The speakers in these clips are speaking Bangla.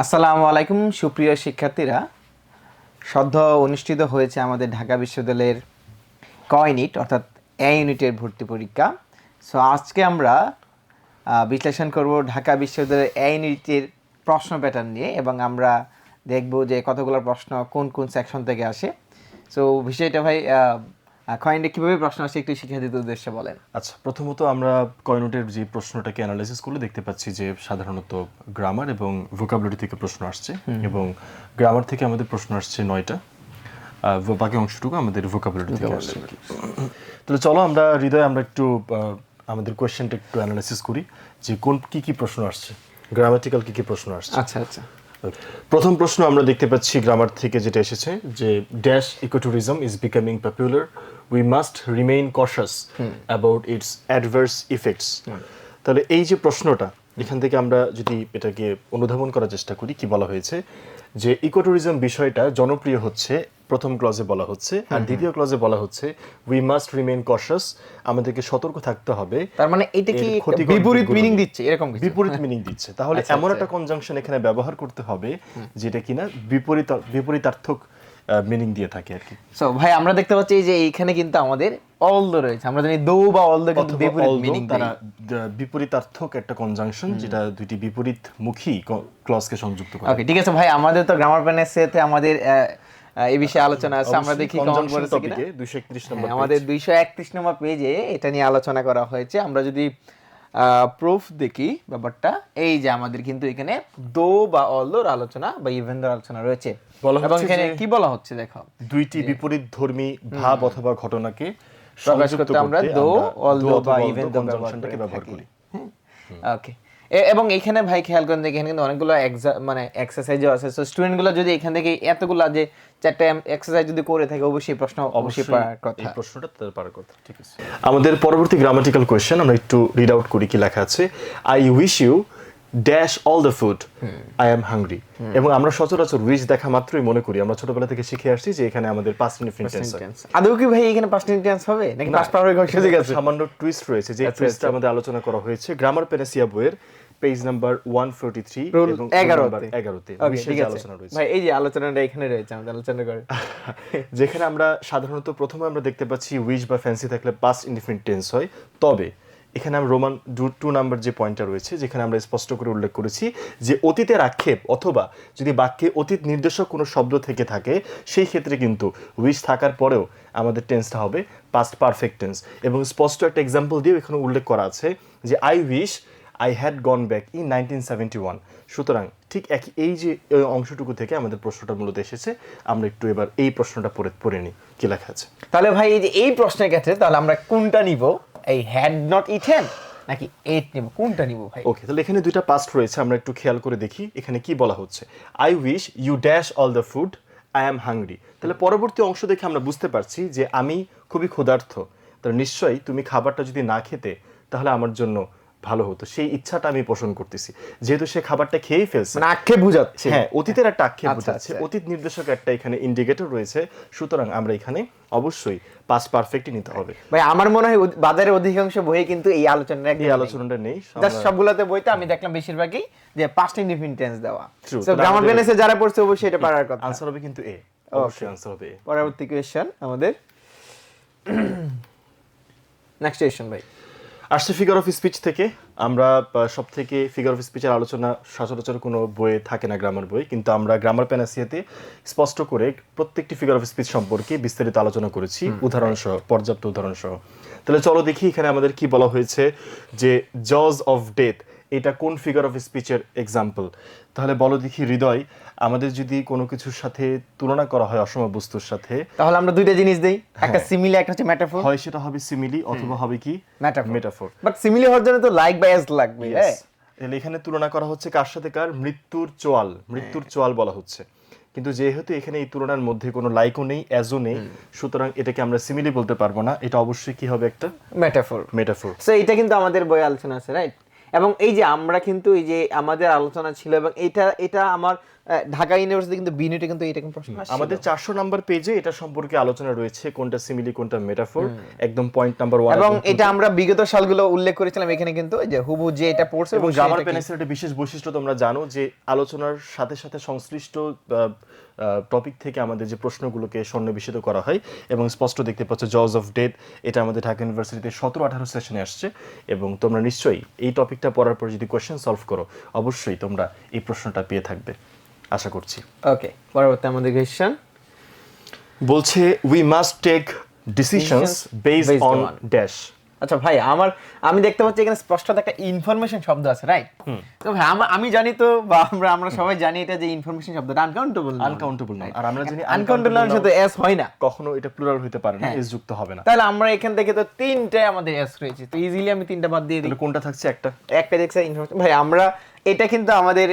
আসসালামু আলাইকুম, সুপ্রিয় শিক্ষার্থীরা। সদ্য অনুষ্ঠিত হয়েছে আমাদের ঢাকা বিশ্ববিদ্যালয়ের ক ইউনিট, অর্থাৎ এ ইউনিটের ভর্তি পরীক্ষা। সো আজকে আমরা বিশ্লেষণ করব ঢাকা বিশ্ববিদ্যালয়ের এ ইউনিটের প্রশ্ন প্যাটার্ন নিয়ে এবং আমরা দেখব যে কতগুলো প্রশ্ন কোন কোন সেকশন থেকে আসে। সো বিষয়টা ভাই কয়েনটা কীভাবে প্রশ্ন আসে একটু শিক্ষার্থীদের উদ্দেশ্যে বলেন। আচ্ছা প্রথমত আমরা কয়নোটের যে প্রশ্নটাকে অ্যানালাইসিস করলে দেখতে পাচ্ছি যে সাধারণত গ্রামার এবং ভোকাবুলারি থেকে প্রশ্ন আসছে এবং গ্রামার থেকে আমাদের প্রশ্ন আসছে নয়টা বাকি অংশটুকু আমাদের ভোকাবুলারি থেকে আসছে। তাহলে চলো আমরা হৃদয় আমরা একটু আমাদের কোয়েশ্চেনটা একটু অ্যানালাইসিস করি যে কোন কি কি প্রশ্ন আসছে গ্রামাটিক্যাল কি কি প্রশ্ন আসছে। আচ্ছা আচ্ছা। প্রথম প্রশ্ন আমরা দেখতে পাচ্ছি গ্রামার থেকে যেটা এসেছে যে dash ecotourism is becoming popular we must remain conscious about its adverse effects তাহলে এই যে প্রশ্নটা এখান থেকে আমরা যদি এটাকে অনুধাবন করার চেষ্টা করি কি বলা হয়েছে? যে ইকোট্যুরিজম বিষয়টা জনপ্রিয় হচ্ছে প্রথম ক্লজে বলা হচ্ছে আর দ্বিতীয় ক্লজে বলা হচ্ছে উই মাস্ট রিমেইন কশাস আমাদেরকে সতর্ক থাকতে হবে। তার মানে এটা কি বিপরীত মিনিং দিচ্ছে? এরকম কিছু। বিপরীত মিনিং দিচ্ছে। তাহলে আচ্ছা, এমন আচ্ছা। একটা কনজাংশন এখানে ব্যবহার করতে হবে যেটা কিনা বিপরীত বিপরীতার্থক মিনিং দিয়ে থাকে আর কি। সো ভাই আমরা দেখতে পাচ্ছি যে এইখানে কিন্তু আমাদের অলদ রয়েছে। আমরা জানি দৌ বা অলদ কিন্তু বিপরীত মিনিং তারা বিপরীতার্থক একটা কনজাংশন যেটা দুইটি বিপরীতমুখী ক্লজকে সংযুক্ত করে। ওকে ঠিক আছে ভাই আমাদের তো গ্রামার প্যানের সাথে আমাদের এই বিষয়ে আলোচনা আছে। আমরা দেখি কমন পড়েছে কিনা। topic-এ 231 নম্বর হ্যাঁ, আমাদের দুইশো একত্রিশ নম্বর পেজে এটা নিয়ে আলোচনা করা হয়েছে। আমরা যদি প্রুফ দেখি ব্যাপারটা। এই যে আমাদের কিন্তু এখানে দো বা অলোর আলোচনা বা ইভেন্টর আলোচনা রয়েছে। এবং এখানে কি বলা হচ্ছে দেখো? দুইটি বিপরীত ধর্মী ভাব অথবা ঘটনাকে প্রকাশ করতে আমরা দো অলদো বা ইভেন্ট ব্যবহার করি ওকে এবং এখানে ভাই খেয়াল করেন যে এখানে কিন্তু অনেকগুলো মানে এক্সারসাইজও আছে। সো স্টুডেন্টগুলো যদি এখান থেকে এতগুলো যে চারটে এক্সারসাইজ যদি করে থাকে অবশ্যই প্রশ্ন অবশ্যই পারার কথা। এই প্রশ্নটা তাদের পারার কথা ঠিক আছে। আমাদের পরবর্তী গ্রামাটিক্যাল কোয়েশ্চেন আমরা একটু রিড আউট করি কি লেখা আছে। I wish you dash all the food I am hungry এবং আমরা সচরাচর উইশ দেখা মাত্রই মনে করি। আমরা ছোটবেলা থেকে শিখে আসছি যে এখানে আমাদের পাঁচ মিনিট টেন্স আদৌ কি ভাই এখানে পাঁচ টেন্স হবে? নাকি পাঁচ পাওয়ার সুযোগ আছে। সামান্য টুইস্ট রয়েছে যে টুইস্টটা আমাদের আলোচনা করা হয়েছে। গ্রামার পেনেসিয়া বইয়ের page number one forty three Rule এবং এগারোতে। এগারোতে। ঠিক আছে। আলোচনা রয়েছে। ভাই এই যে আলোচনাটা এখানে রয়েছে আমাদের আলোচনা করে যেখানে আমরা সাধারণত প্রথমে আমরা দেখতে পাচ্ছি উইশ বা ফ্যান্সি থাকলে পাস্ট ইনডিফিনিট টেন্স হয়। তবে এখানে আমরা রোমান টু নাম্বার যে পয়েন্টটা রয়েছে যেখানে আমরা স্পষ্ট করে উল্লেখ করেছি যে অতীতের আক্ষেপ অথবা যদি বাক্যে অতীত নির্দেশক কোনো শব্দ থেকে থাকে সেই ক্ষেত্রে কিন্তু উইশ থাকার পরেও আমাদের টেন্সটা হবে পাস্ট পারফেক্ট টেন্স এবং স্পষ্ট একটা এক্সাম্পল দিয়েও এখানে উল্লেখ করা আছে যে I wish I had gone back in nineteen seventy one সুতরাং ঠিক একই এই যে অংশটুকু থেকে আমাদের প্রশ্নটা মূলত এসেছে। আমরা একটু এবার এই প্রশ্নটা পড়ে পড়ে নিই। কি লেখা আছে? তাহলে ভাই এই যে এই প্রশ্নের ক্ষেত্রে তাহলে আমরা কোনটা নিব? এই হ্যাড নট ইটেন নাকি এইট নিব? কোনটা নিব ভাই? ওকে তাহলে এখানে দুইটা পাস্ট রয়েছে আমরা একটু খেয়াল করে দেখি এখানে কি বলা হচ্ছে। I wish you dash all the food I am hungry তাহলে পরবর্তী অংশ দেখে আমরা বুঝতে পারছি যে আমি খুবই ক্ষুধার্থ। তাহলে নিশ্চয়ই তুমি খাবারটা যদি না খেতে তাহলে আমার জন্য ভালো হতো। সেই ইচ্ছাটা আমি পোষণ করতেছি। যেহেতু সে খাবারটা খেয়েই ফেলছে। মানে আক্ষেপ বুঝাচ্ছে। হ্যাঁ অতীতের একটা আক্ষেপ আচ্ছা, বোঝাচ্ছে। আচ্ছা। অতীত নির্দেশক একটা এখানে ইন্ডিকেটর রয়েছে। সুতরাং আমরা এখানে অবশ্যই পাস পারফেক্টই নিতে হবে। ভাই আমার মনে হয় বাজারের অধিকাংশ বইয়ে কিন্তু এই আলোচনা এই আলোচনাটা নেই। সবগুলোতে বইতে আমি দেখলাম বেশিরভাগই যে পাস্ট ইনডিফিনিটেন্স দেওয়া। সো গ্রামার পেনেসে যারা পড়ছে অবশ্যই এটা পারার কথা। আনসার হবে কিন্তু এ অবশ্যই আনসার হবে পরবর্তী কোয়েশ্চেন আমাদের। নেক্সট কোয়েশ্চেন ভাই। আসছে ফিগার অফ স্পিচ থেকে। আমরা সব থেকে ফিগার অফ স্পিচের আলোচনা সচরাচর কোনো বইয়ে থাকে না গ্রামার বই কিন্তু আমরা গ্রামার প্যানাসিয়াতে স্পষ্ট করে প্রত্যেকটি ফিগার অফ স্পিচ সম্পর্কে বিস্তারিত আলোচনা করেছি উদাহরণ সহ পর্যাপ্ত উদাহরণ সহ তাহলে চলো দেখি এখানে আমাদের কি বলা হয়েছে যে জজ অফ ডেথ এটা কোন ফিগার অফ স্পিচের এক্সাম্পল তাহলে বলো দেখি হৃদয় আমাদের যদি কোনো কিছুর সাথে তুলনা করা হয় অসম বস্তুর সাথে তাহলে আমরা দুইটা জিনিস দেই একটা সিমিলি একটা হচ্ছে মেটাফোর হয় সেটা হবে সিমিলি অথবা হবে কি? মেটাফোর মেটাফোর বাট সিমিলি হওয়ার জন্য তো লাইক বা এস লাগবে হ্যাঁ? তাহলে এখানে তুলনা করা হচ্ছে কার সাথে কার? মৃত্যুর চোয়াল। মৃত্যুর হ্যাঁ। চোয়াল বলা হচ্ছে। কিন্তু যেহেতু এখানে এই তুলনার মধ্যে কোনো লাইকও নেই অ্যাজও নেই সুতরাং এটাকে আমরা সিমিলি বলতে পারব না। এটা অবশ্যই কি হবে একটা? মেটাফোর মেটাফোর সো এটা কিন্তু আমাদের বই আলোচনা আছে রাইট এবং এই যে আমরা কিন্তু এই যে আমাদের আলোচনা ছিল এবং এটা এটা আমার ঢাকা ইউনিভার্সিটি কিন্তু বিনুটে কিন্তু এটা প্রশ্ন আমাদের চারশো নাম্বার পেজে এটা সম্পর্কে আলোচনা রয়েছে কোনটা সিমিলি কোনটা মেটাফোর একদম পয়েন্ট নাম্বার ওয়ান এবং এটা আমরা বিগত সালগুলো উল্লেখ করেছিলাম এখানে কিন্তু এই যে হুবু যে এটা পড়ছে এবং গ্রামার পেন্সিলের একটা বিশেষ বৈশিষ্ট্য তোমরা জানো যে আলোচনার সাথে সাথে সংশ্লিষ্ট টপিক থেকে আমাদের যে প্রশ্নগুলোকে সন্নিবেশিত করা হয় এবং স্পষ্ট দেখতে পাচ্ছ জজ অফ ডেথ এটা আমাদের ঢাকা ইউনিভার্সিটিতে সতেরো আঠারো সেশনে আসছে এবং তোমরা নিশ্চয়ই এই টপিকটা পড়ার পর যদি কোয়েশ্চেন সলভ করো অবশ্যই তোমরা এই প্রশ্নটা পেয়ে থাকবে। আশা করছি। ওকে পরবর্তী আমাদের কোয়েশ্চেন বলছে we must take decisions based on dash আচ্ছা ভাই আমার আমি দেখতে পাচ্ছি এখানে স্পষ্ট একটা ইনফরমেশন শব্দ আছে রাইট তো ভাই আমা- আমি জানি তো বা আমরা আমরা সবাই জানি এটা যে ইনফরমেশন শব্দটা আনকাউন্টেবল আনকাউন্টেবল নয় আর আমরা জানি আনকাউন্টেবল সাথে এস হয় না। কখনো এটা প্লুরাল হতে পারে না এস যুক্ত হবে না। তাহলে আমরা এখান থেকে তো তিনটায় আমাদের এস রয়েছে। তো ইজিলি আমি তিনটা বাদ দিয়ে দিই। কোনটা থাকছে একটা? একটা দেখছে ইনফরমেশন ভাই আমরা এটা কিন্তু আমাদের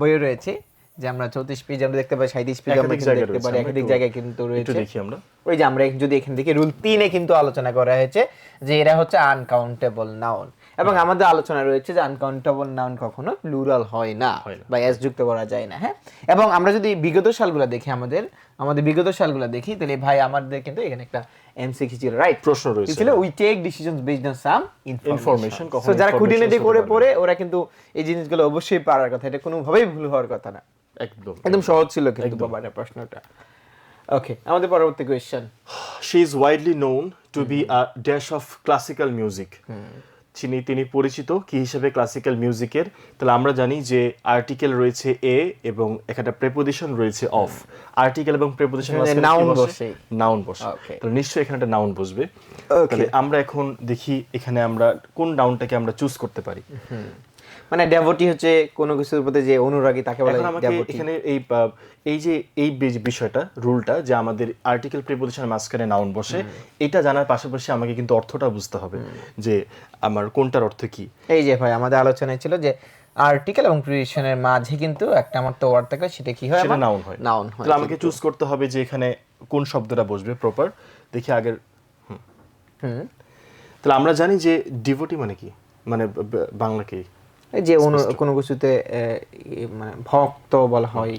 বইয়ে রয়েছে। যে আমরা চৌত্রিশ পেজ আমরা দেখতে পাই সাঁত্রিশ পেজ আমরা দেখতে পারি একাধিক জায়গায় কিন্তু রয়েছে। দেখি আমরা। ওই যে আমরা যদি এখান থেকে রুল তিনে কিন্তু আলোচনা করা হয়েছে যে এরা হচ্ছে আনকাউন্টেবল নাউন এবং আমাদের আলোচনা রয়েছে যে আনকাউন্টেবল নাউন কখনো প্লুরাল হয় না বা এস যুক্ত করা যায় না হ্যাঁ? এবং আমরা যদি বিগত সালগুলো দেখি আমাদের আমাদের বিগত সালগুলো দেখি তাহলে ভাই আমাদের কিন্তু এখানে একটা এমসিকিউ ছিল রাইট প্রশ্ন রয়েছে। ছিল? We take decisions based on some information so যারা খুঁটিনাটি করে। পড়ে ওরা কিন্তু এই জিনিসগুলো অবশ্যই পারার কথা এটা কোনোভাবেই ভুল হওয়ার কথা না। একদম একদম সহজ ছিল কিন্তু বাবার প্রশ্নটা। ওকে আমাদের পরবর্তী question she is widely known to be a dash of classical music তিনি তিনি পরিচিত কি হিসেবে ক্লাসিক্যাল মিউজিকের তাহলে আমরা জানি যে আর্টিকেল রয়েছে এ এবং একটা প্রেপোজিশন রয়েছে অফ আর্টিকেল এবং প্রেপোজিশন এখানে বসে। নাউন বসে। তাহলে নিশ্চয়ই এখানে একটা নাউন বসবে। তাহলে আমরা এখন দেখি এখানে আমরা কোন নাউনটাকে আমরা চুজ করতে পারি। মানে ডেভোটি হচ্ছে কোনো কিছুর প্রতি যে অনুরাগী তাকে বলে ডেভোটি এখানে এই এই যে এই বিষয়টা রুলটা যে আমাদের আর্টিকেল প্রিপোজিশনের মাঝখানে নাউন বসে এটা জানার পাশাপাশি আমাকে কিন্তু অর্থটা বুঝতে হবে যে আমার কোনটার অর্থ কি। এই যে ভাই আমাদের আলোচনায় ছিল যে আর্টিকেল এবং প্রিপোজিশনের মাঝে কিন্তু একটা আমার তো ওয়ার্ড থাকে সেটা কি হয় সেটা নাউন হয়। নাউন হয় তাহলে আমাকে চুজ করতে হবে যে এখানে কোন শব্দটা বসবে প্রপার দেখি আগের হুম। তাহলে আমরা জানি যে ডিভোটি মানে কি? মানে বাংলা কি? যে কোনো কিছুতে মানে ভক্ত বলা হয়।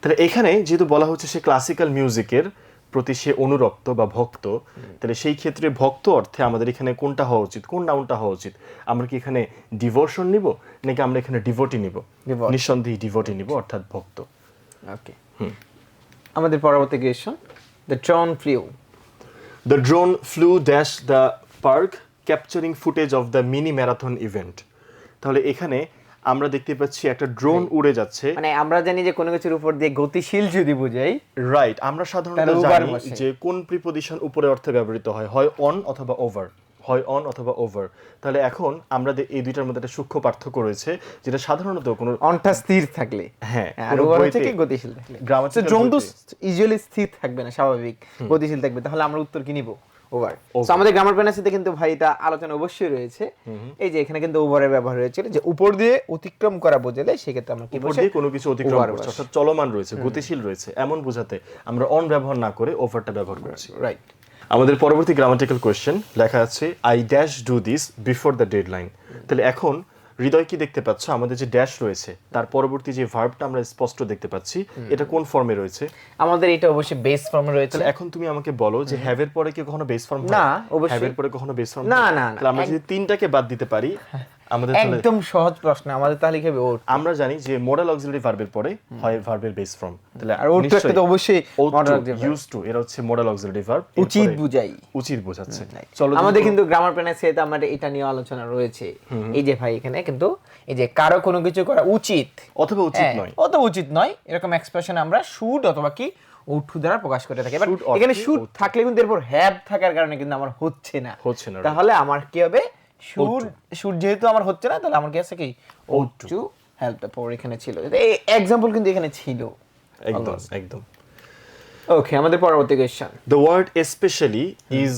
তাহলে এখানে যেহেতু বলা হচ্ছে সে ক্লাসিক্যাল মিউজিকের প্রতি সে অনুরক্ত বা ভক্ত তাহলে সেই ক্ষেত্রে ভক্ত অর্থে আমাদের এখানে কোনটা হওয়া উচিত কোন নাউনটা হওয়া উচিত? আমরা কি এখানে ডিভোশন নিব নাকি আমরা এখানে ডিভোটি নিব. নিঃসন্দেহে ডিভোটি নিব অর্থাৎ ভক্ত। ওকে আমাদের পরবর্তী question the drone flew the drone flew dash the park capturing footage of the mini marathon event তাহলে এখানে আমরা দেখতে পাচ্ছি একটা ড্রোন উড়ে যাচ্ছে। মানে আমরা জানি যে কোনো কিছুর উপর দিয়ে গতিশীল যদি বুঝাই রাইট আমরা সাধারণত জানি যে কোন প্রিপোজিশন উপরে অর্থে ব্যবহৃত হয় হয় অন অথবা ওভার হয় অন অথবা ওভার তাহলে এখন আমরা এই দুইটার মধ্যে একটা সূক্ষ্ম পার্থক্য রয়েছে যেটা সাধারণত কোনো অনটা স্থির থাকলে। হ্যাঁ, আর ওভার হচ্ছে কি গতিশীল থাকলে। grammatical জন্তু বইতে। ইউজুয়ালি স্থির থাকবে না স্বাভাবিক। গতিশীল থাকবে। তাহলে আমরা উত্তর কি নিব? Over Over. আমাদের গ্রামার পেনাসিতে কিন্তু ভাই এটা আলোচনা অবশ্যই রয়েছে। এই যে এখানে কিন্তু ওভারের ব্যবহার হয়েছিল যে উপর দিয়ে অতিক্রম করা বোঝালে সেক্ষেত্রে আমরা কি উপর দিয়ে কোনো কিছু অতিক্রম করছে অর্থাৎ চলমান রয়েছে গতিশীল রয়েছে এমন বোঝাতে আমরা অন ব্যবহার না করে ওভারটা ব্যবহার করছি। রাইট আমাদের পরবর্তী গ্রামাটিক্যাল কোয়েশ্চেন লেখা আছে I dash do this before the deadline তাহলে এখন হৃদয় কি দেখতে পাচ্ছ? আমাদের যে ড্যাশ রয়েছে তার পরবর্তী যে ভার্বটা আমরা স্পষ্ট দেখতে পাচ্ছি এটা কোন ফর্মে রয়েছে? আমাদের এটা অবশ্যই বেস ফর্মে রয়েছে। এখন তুমি আমাকে বলো যে হ্যাভ এর পরে কি কখনো বেস ফর্ম না, অবশ্যই। হ্যাভ এর পরে কখনো বেস ফর্ম না, না, না। আমরা যদি তিনটাকে বাদ দিতে পারি আমাদের একদম সহজ প্রশ্ন আমাদের তাহলে হবে ওট আমরা জানি যে মডেল অক্সিলারি ভার্বের পরে হয় ভার্বের বেস ফর্ম তাহলে আর ওট একটা তো অবশ্যই। ইউজ টু এরা হচ্ছে মডেল অক্সিলারি ভার্ব উচিত বুঝাই। উচিত বোঝাচ্ছে। চলো আমাদের কিন্তু গ্রামার আমাদের এটা নিয়ে আলোচনা রয়েছে। এই যে ভাই এখানে কিন্তু এই যে কারও কোনো কিছু করা উচিত। অথবা উচিত হ্যাঁ, নয়। অত উচিত নয়। এরকম এক্সপ্রেশন আমরা শুড অথবা কি উঠু দ্বারা প্রকাশ করে থাকি। এবার এখানে শুড থাকলে কিন্তু এরপর হ্যাভ থাকার কারণে কিন্তু আমার হচ্ছে না। হচ্ছে না. তাহলে আমার কি হবে? শুড শুড যেহেতু আমার হচ্ছে না তাহলে আমার কি আছে কি Ought to। টু পর এখানে ছিল। এই এক্সাম্পল কিন্তু এখানে ছিল। একদম একদম। ওকে আমাদের পরবর্তী question the word specially is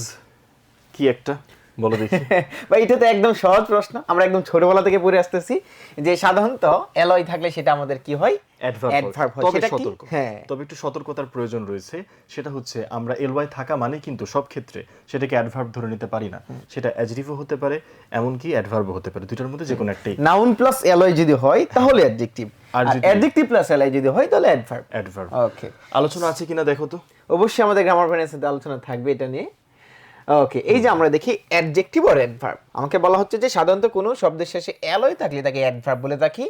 কি একটা? বলো দেখি। বা এটা তো একদম সহজ প্রশ্ন। আমরা একদম ছোটবেলা থেকে পড়ে আসতেছি যে সাধারণত এলয় থাকলে সেটা আমাদের কি হয়? অ্যাডভার্ব তবে সতর্ক। হ্যাঁ। তবে একটু সতর্কতার প্রয়োজন রয়েছে। সেটা হচ্ছে আমরা এলওয়াই থাকা মানে কিন্তু সব ক্ষেত্রে সেটাকে অ্যাডভার্ব ধরে নিতে পারি না। সেটা হতে পারে এমনকি অ্যাডভার্বও হতে পারে। দুইটার মধ্যে যে কোনো একটাই। নাউন প্লাস এলয় যদি হয় তাহলে অ্যাডজেক্টিভ আর অ্যাডজেক্টিভ প্লাস এলয় যদি হয় তাহলে অ্যাডভার্ব অ্যাডভার্ব ওকে আলোচনা আছে কিনা দেখো তো? অবশ্যই আমাদের গ্রামার প্যানের সাথে আলোচনা থাকবে এটা নিয়ে। ওকে এই যে আমরা দেখি অ্যাডজেক্টিভ আর অ্যাডভার্ব আমাকে বলা হচ্ছে যে সাধারণত কোনো শব্দের শেষে অ্যালয় থাকলে তাকে অ্যাডভার্ব বলে থাকি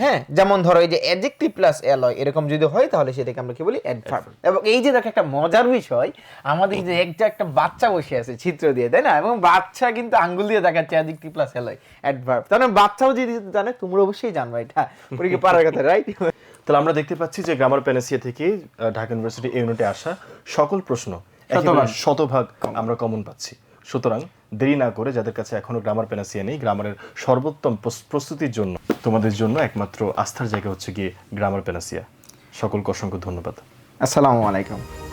হ্যাঁ যেমন ধরো এই যে অ্যাডজেক্টিভ প্লাস অ্যালয় এরকম যদি হয় তাহলে সেটাকে আমরা কি বলি? অ্যাডভার্ব এবং এই যে দেখো একটা মজার বিষয় আমাদের যে একটা একটা বাচ্চা বসে আছে চিত্র দিয়ে তাই না? এবং বাচ্চা কিন্তু আঙ্গুল দিয়ে দেখাচ্ছে অ্যাডজেক্টিভ প্লাস অ্যালয় অ্যাডভার্ব তাহলে বাচ্চাও যদি জানে তোমরা অবশ্যই জানবে এটা। পরীক্ষা পারার কথা রাইট তাহলে আমরা দেখতে পাচ্ছি যে গ্রামার প্যানেসিয়া থেকে ঢাকা ইউনিভার্সিটি ইউনিটে আসা সকল প্রশ্ন শতভাগ। আমরা কমন পাচ্ছি। সুতরাং দেরি না করে যাদের কাছে এখনও গ্রামার পেনাসিয়া নেই গ্রামারের সর্বোত্তম প্রস- প্রস্তুতির জন্য তোমাদের জন্য একমাত্র আস্থার জায়গা হচ্ছে গিয়ে গ্রামার পেনাসিয়া সকলকে অসংখ্য ধন্যবাদ। আসসালামু আলাইকুম।